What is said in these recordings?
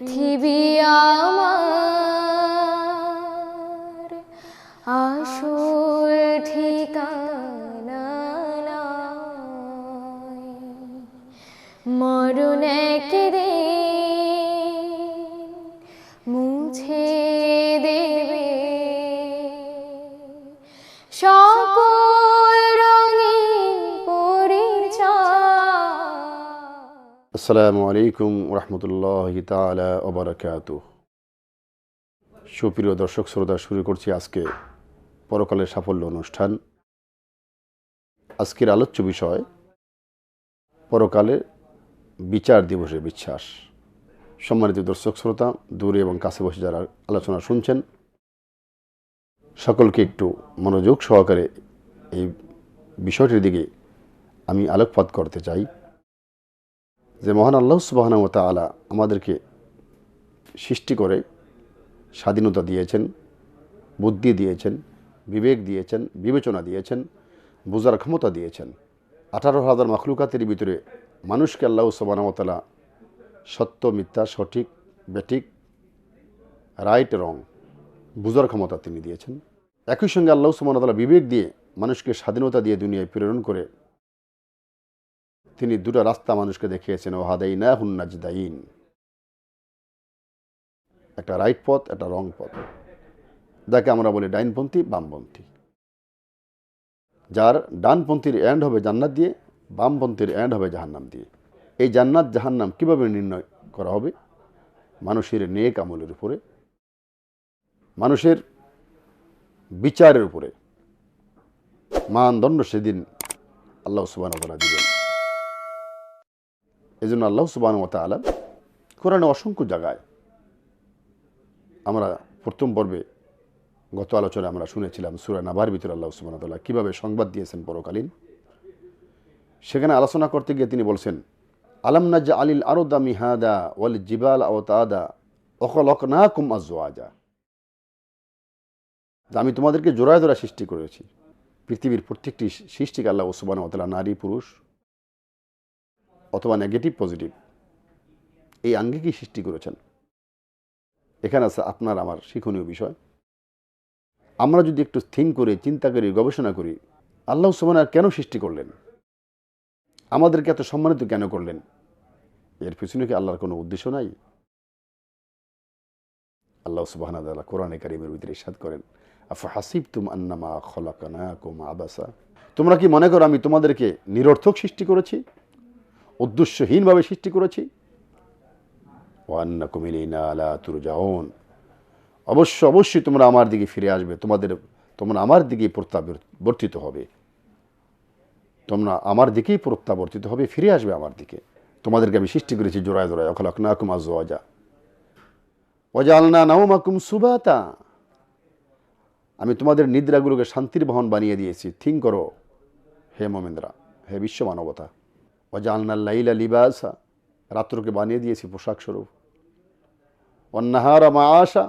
পৃথিবী আমার আসল ঠিকানা। মরণ একদিন মুছে আসসালামু আলাইকুম রহমতুল্লাহ তালা ওবরাকাত সুপ্রিয় দর্শক, শ্রোতা, শুরু করছি আজকে পরকালের সাফল্য অনুষ্ঠান। আজকের আলোচ্য বিষয়, পরকালে বিচার দিবসের বিশ্বাস। সম্মানিত দর্শক, শ্রোতা, দূরে এবং কাছে বসে যারা আলোচনা শুনছেন, সকলকে একটু মনোযোগ সহকারে এই বিষয়টির দিকে আমি আলোকপাত করতে চাই। যে মহান আল্লাহ সুবাহন তালা আমাদেরকে সৃষ্টি করে স্বাধীনতা দিয়েছেন, বুদ্ধি দিয়েছেন, বিবেক দিয়েছেন, বিবেচনা দিয়েছেন, বোঝার ক্ষমতা দিয়েছেন। আঠারো হাজার মাখলুকাতের ভিতরে মানুষকে আল্লাহ সুবাহতালা সত্য, মিথ্যা, সঠিক, বেঠিক, রাইট, রং বুঝার ক্ষমতা তিনি দিয়েছেন। একই সঙ্গে আল্লাহ সুবাহতালা বিবেক দিয়ে মানুষকে স্বাধীনতা দিয়ে দুনিয়ায় প্রেরণ করে তিনি দুটো রাস্তা মানুষকে দেখিয়েছেন ও হাদাই না হুন্নাজদাইন একটা রাইট পথ, একটা রং পথ। যাকে আমরা বলি ডাইনপন্থী, বামপন্থী। যার ডানপন্থীর এন্ড হবে জান্নাত দিয়ে, বামপন্থীর এন্ড হবে জাহান্নাম দিয়ে। এই জান্নাত, জাহান্নাম কীভাবে নির্ণয় করা হবে? মানুষের নেক আমলের উপরে, মানুষের বিচারের উপরে। মানদণ্ড সেদিন আল্লাহ সুবাহ দিবেন। এই জন্য আল্লাহ সুবাহ তালা কোরআনে অসংখ্য জায়গায় আমরা প্রথম পর্বে গত আলোচনায় আমরা শুনেছিলাম সুরা নাবার ভিতরে আল্লাহ সুবাহ তাল্লাহ কীভাবে সংবাদ দিয়েছেন পরকালীন। সেখানে আলোচনা করতে গিয়ে তিনি বলছেন, আলম নাজ আলিল আরদা মিহাদা ওয়াল জিবাল আও তাদা অকল অক না কুম আজা আমি তোমাদেরকে জোড়ায় জোড়া সৃষ্টি করেছি। পৃথিবীর প্রত্যেকটি সৃষ্টিকে আল্লাহ তাল্লাহ নারী পুরুষ অথবা নেগেটিভ পজিটিভ এই আঙ্গিকই সৃষ্টি করেছেন। এখানে আছে আপনার, আমার শিক্ষণীয় বিষয়। আমরা যদি একটু থিঙ্ক করি, চিন্তা করি, গবেষণা করি, আল্লাহ সুবান কেন সৃষ্টি করলেন? আমাদেরকে এত সম্মানিত কেন করলেন? এর পিছনে কি আল্লাহর কোনো উদ্দেশ্য নাই? আল্লাহ সুবাহ কোরআনে কারিমের ভিতরে ইসাদ করেন, আফা হাসিব তুম আন্নামা খলাকানা কুম আবাসা? তোমরা কি মনে করো আমি তোমাদেরকে নিরর্থক সৃষ্টি করেছি? উদ্দেশ্যহীনভাবে সৃষ্টি করেছি। ওয়ান্না কুমিলিনা আলা তুরজাউন। অবশ্য, অবশ্যই তোমরা আমার দিকে ফিরে আসবে। তোমাদের, তোমরা আমার দিকেই প্রত্যাবর্তিত হবে। তোমরা আমার দিকেই প্রত্যাবর্তিত হবে, ফিরে আসবে আমার দিকে। তোমাদেরকে আমি সৃষ্টি করেছি জোড়ায় জোড়ায়। অখলাক না কুমা জোয়াজা ওয়াজালনা নাওমাকুম সুবাতা। আমি তোমাদের নিদ্রাগুলোকে শান্তির বহন বানিয়ে দিয়েছি। থিঙ্ক করো, হে মোমেন্দ্রা হে বিশ্ব মানবতা ওয়াজালনাল্লাইলা লিবাসা রাত্রকে বানিয়ে দিয়েছি পোশাক স্বরূপ। অন্নাহারা মা আশা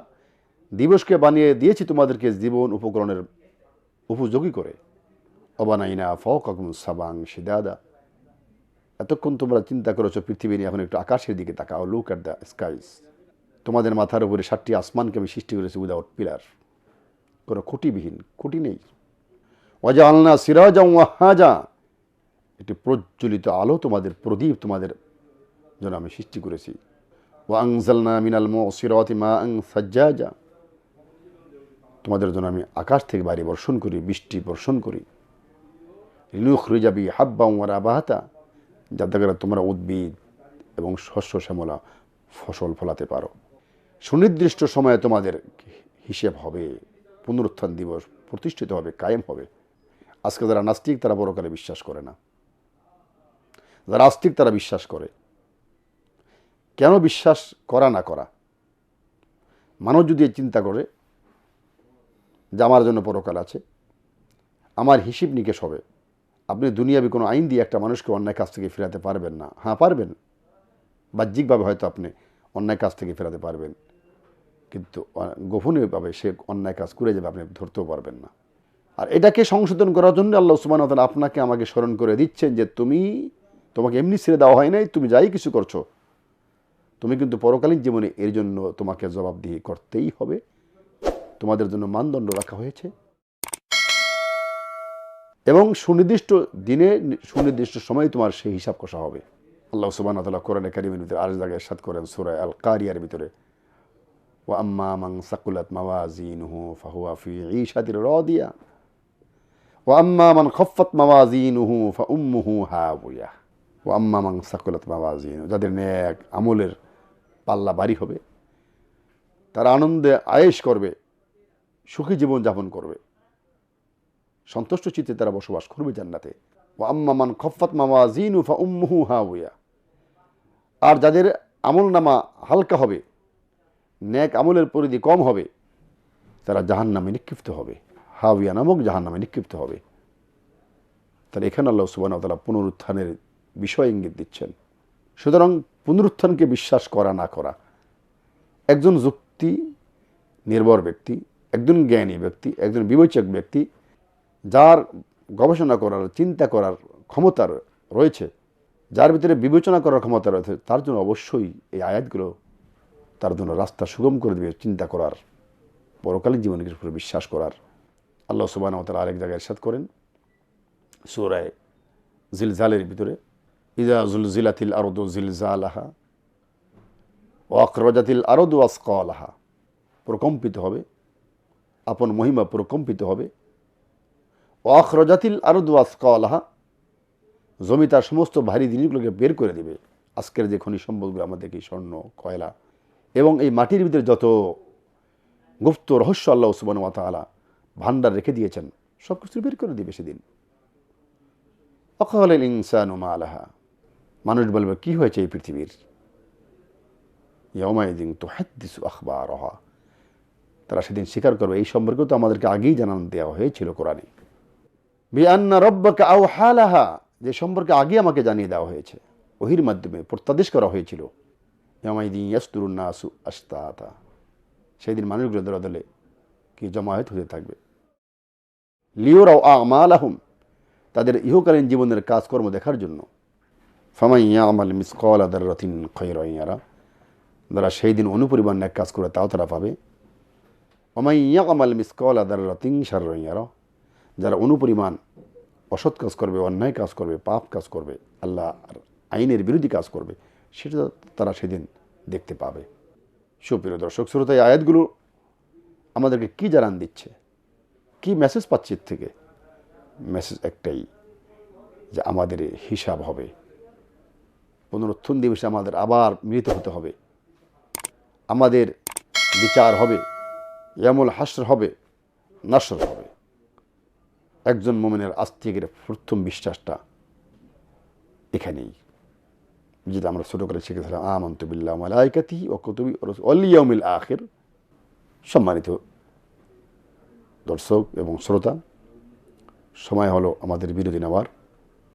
দিবসকে বানিয়ে দিয়েছি তোমাদেরকে জীবন উপকরণের উপযোগী করে। অবানাইনা ফকাকুম সাবাং সিদাদা এতক্ষণ তোমরা চিন্তা করেছ পৃথিবী নিয়ে এখন একটু আকাশের দিকে তাকাও। লুক অ্যাট দ্য স্কাইস তোমাদের মাথার উপরে সাতটি আসমানকে আমি সৃষ্টি করেছি উইদাউট পিলার কোনো খুঁটিবিহীন খুঁটি নেই। ওয়াজা আলনা সিরাজা ওয়াহাজা। একটি প্রজ্বলিত আলো তোমাদের, প্রদীপ তোমাদের জন্য আমি সৃষ্টি করেছি। ও আংজালনা মিনাল সাজ্জাজা। তোমাদের জন্য আমি আকাশ থেকে বাড়ি বর্ষণ করি, বৃষ্টি বর্ষণ করি। রিনুখ রিজাবি হাব্বা উমার আবাহাতা যাতে করে তোমরা উদ্ভিদ এবং শস্য শ্যামলা ফসল ফলাতে পারো। সুনির্দিষ্ট সময়ে তোমাদের হিসেব হবে, পুনরুত্থান দিবস প্রতিষ্ঠিত হবে, কায়েম হবে। আজকে যারা নাস্তিক তারা বড়কালে বিশ্বাস করে না। যারা আস্তিক তারা বিশ্বাস করে। কেন বিশ্বাস করা না করা? মানুষ যদি চিন্তা করে যে আমার জন্য পরকাল আছে, আমার হিসিব নিকেশ হবে। আপনি দুনিয়াবি কোনো আইন দিয়ে একটা মানুষকে অন্যায় কাজ থেকে ফেরাতে পারবেন না। হ্যাঁ পারবেন। বাহ্যিকভাবে হয়তো আপনি অন্যায় কাজ থেকে ফেরাতে পারবেন। কিন্তু গোপনীয়ভাবে সে অন্যায় কাজ করে যাবে, আপনি ধরতেও পারবেন না। আর এটাকে সংশোধন করার জন্য আল্লাহ উসমান আপনাকে আমাকে স্মরণ করে দিচ্ছেন যে তুমি তোমাকে এমনি ছেড়ে দেওয়া হয় নাই, তুমি যাই কিছু করছ। তুমি কিন্তু পরকালীন জীবনে এর জন্য তোমাকে জবাবদিহি করতেই হবে। তোমাদের জন্য মানদণ্ড রাখা হয়েছে। এবং সুনির্দিষ্ট দিনে, সুনির্দিষ্ট সময়ে তোমার সেই হিসাব কষা হবে। আল্লাহ সুবান তাল্লাহ কোরআনে কারিমের ভিতরে আর জায়গায় সাত করেন সুরায় আল কারিয়ার ভিতরে। ও আম্মা মাং সাকুলাত মাওয়াজিনহু ফাহুয়া ফি ঈশাতির রাদিয়া। ও আম্মা মান খফফাত মাওয়াজিনহু ফাউম্মুহু হাওয়া। ও আম্মা মাং সাকুলাত মাওয়াজিন। যাদের নেক আমলের পাল্লা বাড়ি হবে, তারা আনন্দে আয়েশ করবে, সুখী জীবন যাপন করবে। সন্তুষ্ট চিত্তে তারা বসবাস করবে জান্নাতে। ও আম্মা মান খফফাত মাওয়াজিনহু ফাউম্মুহু হাওয়া আর যাদের আমল নামা হালকা হবে, ন্যাক আমলের পরিধি কম হবে, তারা জাহান নামে নিক্ষিপ্ত হবে। হাবিয়া নামক জাহান নামে নিক্ষিপ্ত হবে। তাহলে এখানে আল্লাহ তালা পুনরুত্থানের বিষয় ইঙ্গিত দিচ্ছেন। সুতরাং পুনরুত্থানকে বিশ্বাস করা না করা। একজন যুক্তি নির্ভর ব্যক্তি, একজন জ্ঞানী ব্যক্তি, একজন বিবেচক ব্যক্তি, যার গবেষণা করার, চিন্তা করার ক্ষমতা রয়েছে, যার ভিতরে বিবেচনা করার ক্ষমতা রয়েছে, তার জন্য অবশ্যই এই আয়াতগুলো তার জন্য রাস্তা সুগম করে দেবে চিন্তা করার, পরকালীন জীবনের উপরে বিশ্বাস করার। আল্লাহ সুবাহ আরেক জায়গায় সাথ করেন, সুরায় জিলজালের ভিতরে। ইজা জুল জিলাতিল আরদু জিলজালাহা ও আক্রজাতিল আরদু আসকালাহা প্রকম্পিত হবে, আপন মহিমা প্রকম্পিত হবে। ও আখরজাতিল আরদু আসকালাহা জমি তার সমস্ত ভারী জিনিসগুলোকে বের করে দেবে। আজকের যে খনি সম্পদগুলো আমাদেরকে স্বর্ণ, কয়লা এবং এই মাটির ভিতরে যত গুপ্ত রহস্য আল্লাহ সুবান তালা ভান্ডার রেখে দিয়েছেন সব কিছু বের করে দিবে সেদিন। অকাল ইনসান আলাহা মানুষ বলবে, কি হয়েছে এই পৃথিবীর? ইয়মাইদিন তো হাদ্দিসু আখবার রহা তারা সেদিন স্বীকার করবে, এই সম্পর্কে তো আমাদেরকে আগেই জানান দেওয়া হয়েছিল কোরআনে। বিআন্না রব্বাকা আও হালাহা যে সম্পর্কে আগে আমাকে জানিয়ে দেওয়া হয়েছে, ওহির মাধ্যমে প্রত্যাদেশ করা হয়েছিল। ইয়ামাইদিন ইয়াস্তুরুন্নাসু আস্তাতা সেই দিন মানুষগুলো দলে দলে কি জমায়েত হতে থাকবে? লিওরাও আমাল আহম তাদের ইহকালীন জীবনের কাজকর্ম দেখার জন্য। ফামাইয়া আমাল মিসকল আদার রথিন খৈরাইয়ারা যারা সেই দিন অনুপরিমাণ এক কাজ করে, তাও তারা পাবে। অমাইয়া আমাল মিসকল আদার রতিং সারইয়ারা যারা অনুপরিমাণ অসৎ কাজ করবে, অন্যায় কাজ করবে, পাপ কাজ করবে, আল্লাহ আইনের বিরোধী কাজ করবে, সেটা তারা সেদিন দেখতে পাবে। সুপ্রিয় দর্শক শ্রোতা এই আয়াতগুলো আমাদেরকে কি জানান দিচ্ছে? কি মেসেজ পাচ্ছি থেকে? মেসেজ একটাই যে আমাদের হিসাব হবে। পুনরুত্থন দিবসে আমাদের আবার মিলিত হতে হবে। আমাদের বিচার হবে, ইয়ামুল হাসর হবে নাসর হবে। একজন মোমেনের আস্তিকের প্রথম বিশ্বাসটা এখানেই। যেটা আমরা ছোটো করে শিখেছিলাম, আমন্ত বিল্লাহ মালাইকাতি ও কতুবি অলিয়াউমিল আখের। সম্মানিত দর্শক এবং শ্রোতা, সময় হলো আমাদের বিরতি নেওয়ার।